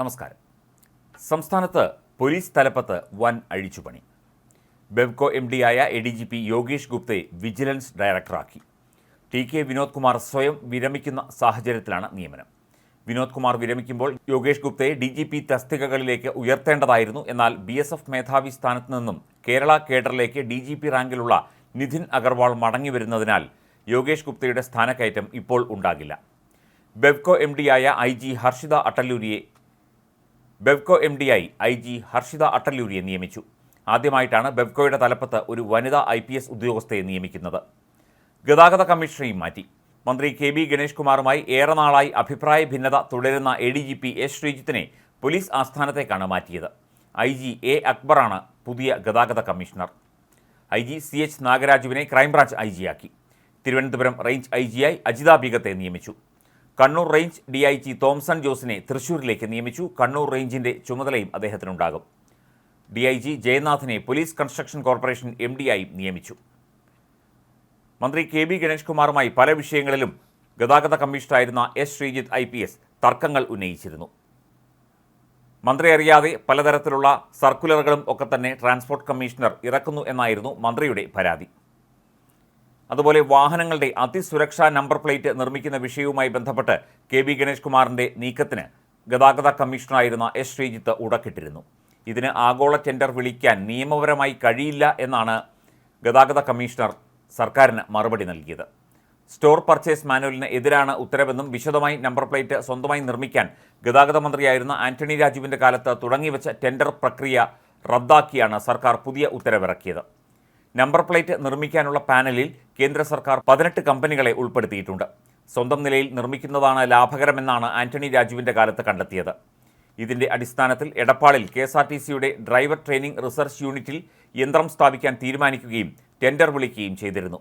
നമസ്കാരം. സംസ്ഥാനത്ത് പോലീസ് തലപ്പത്ത് വൻ അഴിച്ചുപണി. ബെബ്കോ എം ആയ A D G P Yogesh ഗുപ്തയെ vigilance ഡയറക്ടറാക്കി. ടി കെ വിനോദ് കുമാർ സ്വയം വിരമിക്കുന്ന സാഹചര്യത്തിലാണ് നിയമനം. വിനോദ് കുമാർ വിരമിക്കുമ്പോൾ യോഗേഷ് ഗുപ്തയെ ഡി ജി പി തസ്തികകളിലേക്ക് ഉയർത്തേണ്ടതായിരുന്നു. എന്നാൽ ബി എസ് എഫ് മേധാവി സ്ഥാനത്ത് നിന്നും കേരള കേഡറിലേക്ക് ഡി ജി പി റാങ്കിലുള്ള നിധിൻ അഗർവാൾ മടങ്ങി വരുന്നതിനാൽ യോഗേഷ് ഗുപ്തയുടെ സ്ഥാനക്കയറ്റം ഇപ്പോൾ ഉണ്ടാകില്ല. ബെബ്കോ എം ഡിയായ I G Harshita അട്ടല്ലൂരിയെ Bevco M D I G Harshita അട്ടല്ലൂരിയെ നിയമിച്ചു. ആദ്യമായിട്ടാണ് ബെവ്കോയുടെ തലപ്പത്ത് ഒരു വനിതാ ഐ പി എസ് ഉദ്യോഗസ്ഥയെ നിയമിക്കുന്നത്. ഗതാഗത കമ്മീഷണറെയും മാറ്റി. മന്ത്രി കെ ബി ഗണേഷ് കുമാറുമായി ഏറെ നാളായി അഭിപ്രായ ഭിന്നത തുടരുന്ന A D G P S ശ്രീജിത്തിനെ police ആസ്ഥാനത്തേക്കാണ് മാറ്റിയത്. ഐ ജി എ അക്ബറാണ് പുതിയ ഗതാഗത commissioner. I G C H നാഗരാജുവിനെ crime branch I ജിയാക്കി തിരുവനന്തപുരം റേഞ്ച് ഐ ജിയായി അജിത ബീഗത്തെ നിയമിച്ചു. Kannur range D I G Thomson ജോസിനെ തൃശൂരിലേക്ക് നിയമിച്ചു. കണ്ണൂർ റേഞ്ചിന്റെ ചുമതലയും അദ്ദേഹത്തിനുണ്ടാകും. D I G ജയനാഥിനെ police construction corporation M D ആയി നിയമിച്ചു. മന്ത്രി കെ ബി ഗണേഷ് കുമാറുമായി പല വിഷയങ്ങളിലും ഗതാഗത കമ്മീഷണറായിരുന്ന S Sreejith I P S തർക്കങ്ങൾ ഉന്നയിച്ചിരുന്നു. മന്ത്രി അറിയാതെ പലതരത്തിലുള്ള സർക്കുലറുകളും ഒക്കെ തന്നെ ട്രാൻസ്പോർട്ട് കമ്മീഷണർ ഇറക്കുന്നു എന്നായിരുന്നു മന്ത്രിയുടെ പരാതി. അതുപോലെ വാഹനങ്ങളുടെ അതിസുരക്ഷാ നമ്പർ പ്ലേറ്റ് നിർമ്മിക്കുന്ന വിഷയവുമായി ബന്ധപ്പെട്ട് കെ ബി ഗണേഷ് കുമാറിന്റെ നീക്കത്തിന് ഗതാഗത കമ്മീഷണറായിരുന്ന എസ് ശ്രീജിത്ത് ഉടക്കിട്ടിരുന്നു. ഇതിന് ആഗോള ടെൻഡർ വിളിക്കാൻ നിയമപരമായി കഴിയില്ല എന്നാണ് ഗതാഗത കമ്മീഷണർ സർക്കാരിന് മറുപടി നൽകിയത്. സ്റ്റോർ പർച്ചേസ് മാനുവലിന് എതിരാണ് ഉത്തരവെന്നും വിശദമായി നമ്പർ പ്ലേറ്റ് സ്വന്തമായി നിർമ്മിക്കാൻ ഗതാഗത മന്ത്രിയായിരുന്ന ആന്റണി രാജുവിന്റെ കാലത്ത് തുടങ്ങിവെച്ച ടെൻഡർ പ്രക്രിയ റദ്ദാക്കിയാണ് സർക്കാർ പുതിയ ഉത്തരവിറക്കിയത്. നമ്പർ പ്ലേറ്റ് നിർമ്മിക്കാനുള്ള പാനലിൽ കേന്ദ്ര സർക്കാർ പതിനെട്ട് കമ്പനികളെ ഉൾപ്പെടുത്തിയിട്ടുണ്ട്. സ്വന്തം നിലയിൽ നിർമ്മിക്കുന്നതാണ് ലാഭകരമെന്നാണ് ആന്റണി രാജുവിന്റെ കാലത്ത് കണ്ടെത്തിയത്. ഇതിന്റെ അടിസ്ഥാനത്തിൽ എടപ്പാളിൽ കെ എസ് ആർ ടി സിയുടെ ഡ്രൈവർ ട്രെയിനിംഗ് റിസർച്ച് യൂണിറ്റിൽ യന്ത്രം സ്ഥാപിക്കാൻ തീരുമാനിക്കുകയും ടെൻഡർ വിളിക്കുകയും ചെയ്തിരുന്നു.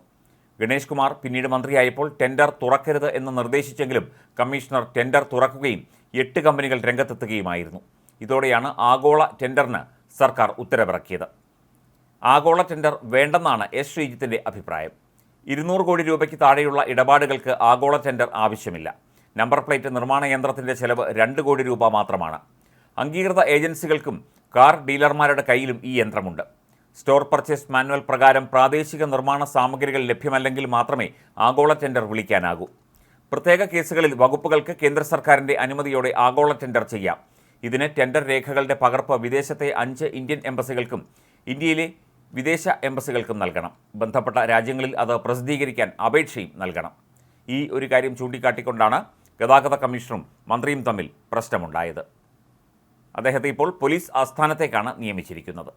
ഗണേഷ് കുമാർ പിന്നീട് മന്ത്രിയായപ്പോൾ ടെൻഡർ തുറക്കരുത് എന്ന് നിർദ്ദേശിച്ചെങ്കിലും കമ്മീഷണർ ടെൻഡർ തുറക്കുകയും എട്ട് കമ്പനികൾ രംഗത്തെത്തുകയുമായിരുന്നു. ഇതോടെയാണ് ആഗോള ടെൻഡറിന് സർക്കാർ ഉത്തരവിറക്കിയത്. ആഗോള ടെൻഡർ വേണ്ടെന്നാണ് എസ് ശ്രീജിത്തിന്റെ അഭിപ്രായം. ഇരുന്നൂറ് കോടി രൂപയ്ക്ക് താഴെയുള്ള ഇടപാടുകൾക്ക് ആഗോള ടെൻഡർ ആവശ്യമില്ല. നമ്പർ പ്ലേറ്റ് നിർമ്മാണ യന്ത്രത്തിന്റെ ചെലവ് രണ്ട് കോടി രൂപ മാത്രമാണ്. അംഗീകൃത ഏജൻസികൾക്കും കാർ ഡീലർമാരുടെ കയ്യിലും ഈ യന്ത്രമുണ്ട്. സ്റ്റോർ പർച്ചേസ് മാനുവൽ പ്രകാരം പ്രാദേശിക നിർമ്മാണ സാമഗ്രികൾ ലഭ്യമല്ലെങ്കിൽ മാത്രമേ ആഗോള ടെൻഡർ വിളിക്കാനാകൂ. പ്രത്യേക കേസുകളിൽ വകുപ്പുകൾക്ക് കേന്ദ്ര സർക്കാരിന്റെ അനുമതിയോടെ ആഗോള ടെൻഡർ ചെയ്യാം. ഇതിന് ടെൻഡർ രേഖകളുടെ പകർപ്പ് വിദേശത്തെ അഞ്ച് ഇന്ത്യൻ എംബസികൾക്കും ഇന്ത്യയിലെ വിദേശ എംബസികൾക്കും നൽകണം. ബന്ധപ്പെട്ട രാജ്യങ്ങളിൽ അത് പ്രസിദ്ധീകരിക്കാൻ അപേക്ഷയും നൽകണം. ഈ ഒരു കാര്യം ചൂണ്ടിക്കാട്ടിക്കൊണ്ടാണ് ഗതാഗത കമ്മീഷണറും മന്ത്രിയും തമ്മിൽ പ്രശ്നമുണ്ടായത്. അദ്ദേഹത്തെ ഇപ്പോൾ പോലീസ് ആസ്ഥാനത്തേക്കാണ് നിയമിച്ചിരിക്കുന്നത്.